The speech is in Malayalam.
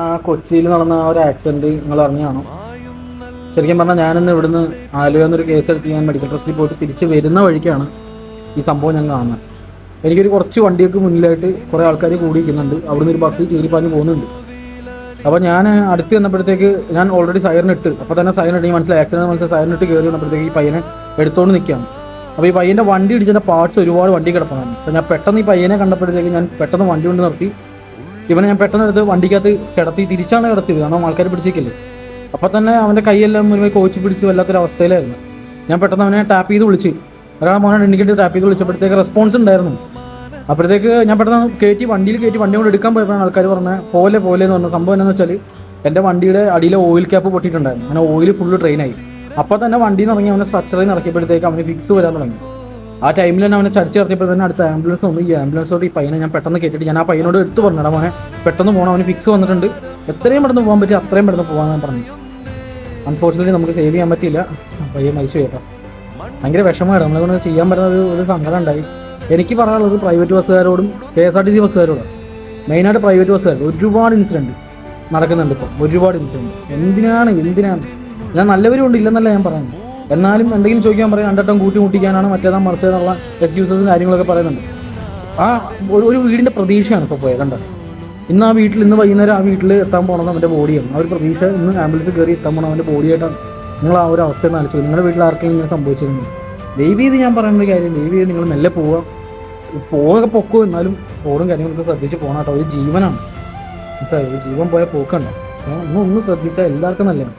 ആ കൊച്ചിയിൽ നടന്ന ആ ഒരു ആക്സിഡന്റ് നിങ്ങൾ അറിഞ്ഞാണോ ശരിക്കും പറഞ്ഞാൽ ഞാനിന്ന് ഇവിടുന്ന് ആലുവ എന്നൊരു കേസ് എടുത്ത് ഞാൻ മെഡിക്കൽ ട്രസ്റ്റിൽ പോയിട്ട് തിരിച്ച് വരുന്ന വഴിക്കാണ് ഈ സംഭവം ഞാൻ കാണുന്നത്. എനിക്കൊരു കുറച്ച് വണ്ടിയൊക്കെ മുന്നിലായിട്ട് കുറേ ആൾക്കാർ കൂടി നിൽക്കുന്നുണ്ട്. അവിടുന്ന് ഒരു ബസ്സിൽ കീറിപ്പാഞ്ഞ് പോകുന്നുണ്ട്. അപ്പോൾ ഞാൻ അടുത്ത് ചെന്നപ്പോഴത്തേക്ക് ഞാൻ ഓൾറെഡി സൈറൻ ഇട്ട് അപ്പോൾ തന്നെ സൈറൻ ഇട്ട് മനസ്സിലായി ആക്സിഡന്റ് മനസ്സിലായി സൈറൻ ഇട്ട് കയറി വന്നപ്പോഴത്തേക്ക് ഈ പയ്യനെ എടുത്തോണ്ട് നിൽക്കുകയാണ്. അപ്പോൾ ഈ പയ്യന്റെ വണ്ടി ഇടിച്ചതിന്റെ പാർട്സ് ഒരുപാട് വണ്ടി കിടപ്പാണ് അപ്പോൾ ഞാൻ പെട്ടെന്ന് ഈ പയ്യനെ കണ്ടപ്പോഴത്തേക്ക് ഞാൻ പെട്ടെന്ന് വണ്ടി കൊണ്ട് നിർത്തി. ഇവനെ ഞാൻ പെട്ടെന്ന് എടുത്ത് വണ്ടിക്കകത്ത് കിടത്തി തിരിച്ചാണ് കിടത്തിയത്. കാരണം ആൾക്കാർ പിടിച്ചേക്കില്ലേ. അപ്പോൾ തന്നെ അവന്റെ കൈയെല്ലാം മുഴുവൻ കോച്ച് പിടിച്ച് വല്ലാത്തൊരു അവസ്ഥയിലായിരുന്നു. ഞാൻ പെട്ടെന്ന് അവനെ ടാപ്പ് ചെയ്ത് വിളിച്ച്. ഒരാളെ മോനെ എണ്ണിക്കിട്ട് ടാപ്പ് ചെയ്ത് വിളിച്ചപ്പോഴത്തേക്ക് റെസ്പോൺസ് ഉണ്ടായിരുന്നു. അപ്പോഴത്തേക്ക് ഞാൻ പെട്ടെന്ന് കയറ്റി വണ്ടിയിൽ കയറ്റി വണ്ടി കൊണ്ട് എടുക്കാൻ പോയപ്പോഴാണ് ആൾക്കാർ പറഞ്ഞത് പോലെ പോലെ എന്ന് പറഞ്ഞ സംഭവം എന്താണെന്ന് വെച്ചാൽ എന്റെ വണ്ടിയുടെ അടിയിലെ ഓയിൽ ക്യാപ്പ് പൊട്ടിയിട്ടുണ്ടായിരുന്നു. അങ്ങനെ ഓയിൽ ഫുള്ള് ട്രെയിനായി അപ്പോൾ തന്നെ വണ്ടിയിൽ നിന്ന് ഇറങ്ങി അവനെ സ്ട്രക്ചറിൽ നിന്ന് ഇറക്കിയപ്പോഴത്തേക്ക് അവന് ഫിക്സ് വരാൻ തുടങ്ങി. ആ ടൈമിൽ തന്നെ അവനെ ചടിച്ച് ഇറക്കിയപ്പോൾ തന്നെ അടുത്ത ആംബുലൻസ് വന്നു. ഈ ആംബുലൻസോട് ഈ പയ്യനെ ഞാൻ പെട്ടെന്ന് കയറ്റിയിട്ട് ഞാൻ ആ പയ്യനോട് എടുത്ത് പറഞ്ഞടാ മോനെ പെട്ടെന്ന് പോകണം അവന് ഫിക്സ് വന്നിട്ടുണ്ട്. എത്രയും പെട്ടെന്ന് പോകാൻ പറ്റി അത്രയും പെട്ടെന്ന് പോകാൻ പറഞ്ഞു. അൺഫോർച്ചുനേറ്റ്ലി നമുക്ക് സേവ് ചെയ്യാൻ പറ്റിയില്ല. പയ്യൻ മരിച്ചു കേട്ടോ. ഭയങ്കര വിഷമമായിരുന്നു. നമ്മളെ കൊണ്ട് ചെയ്യാൻ പറ്റുന്ന ഒരു ഒരു സങ്കടം ഉണ്ടായി. എനിക്ക് പറയാനുള്ളത് private ബസ്സുകാരോടും K S R T C ബസ്സുകാരോടും മെയിനായിട്ട് പ്രൈവറ്റ് ബസ്സുകാർ ഒരുപാട് ഇൻസിഡന്റ് നടക്കുന്നുണ്ട് ഇപ്പോൾ ഒരുപാട് ഇൻസിഡന്റ് എന്തിനാണ് എന്തിനാണ്? ഞാൻ നല്ലവരും ഉണ്ട് ഇല്ലെന്നല്ല ഞാൻ പറയുന്നത്. എന്നാലും എന്തെങ്കിലും ചോദിക്കാൻ പറയും രണ്ടട്ടം കൂട്ടി മുട്ടിക്കാനാണ് മറ്റേതാ മറിച്ചതെന്നുള്ള എക്സ്ക്യൂസസും കാര്യങ്ങളൊക്കെ പറയുന്നുണ്ട്. ആ ഒരു ഒരു വീടിന്റെ പ്രതീക്ഷയാണ് ഇപ്പോൾ പോയത് കണ്ടത് ഇന്ന് ആ വീട്ടിൽ ഇന്ന് വൈകുന്നേരം ആ വീട്ടിൽ എത്താൻ പോണത് അവന്റെ ബോഡിയാണ് ആ ഒരു പ്രതീക്ഷ ഇന്ന് ആംബുലൻസ് കയറി എത്താൻ പോണത് അവന്റെ ബോഡിയായിട്ടാണ് നിങ്ങൾ ആ ഒരു അവസ്ഥ ആലോചിച്ചു. നിങ്ങളുടെ വീട്ടിൽ ആർക്കെങ്കിലും ഇങ്ങനെ സംഭവിച്ചിരുന്നു? ദയവ് ചെയ്ത് ഞാൻ പറയുന്ന ഒരു കാര്യം ചെയ്ത് നിങ്ങൾ മെല്ലെ പോവുക. പോകൊക്കെ പൊക്കോ എന്നാലും റോഡും കാര്യങ്ങളൊക്കെ ശ്രദ്ധിച്ച് പോകണം കേട്ടോ. ഒരു ജീവനാണ്. മനസ്സിലായി? ഒരു ജീവൻ പോയാൽ പോക്കണ്ട. ഒന്നും ഒന്ന് ശ്രദ്ധിച്ചാൽ എല്ലാവർക്കും നല്ലതാണ്.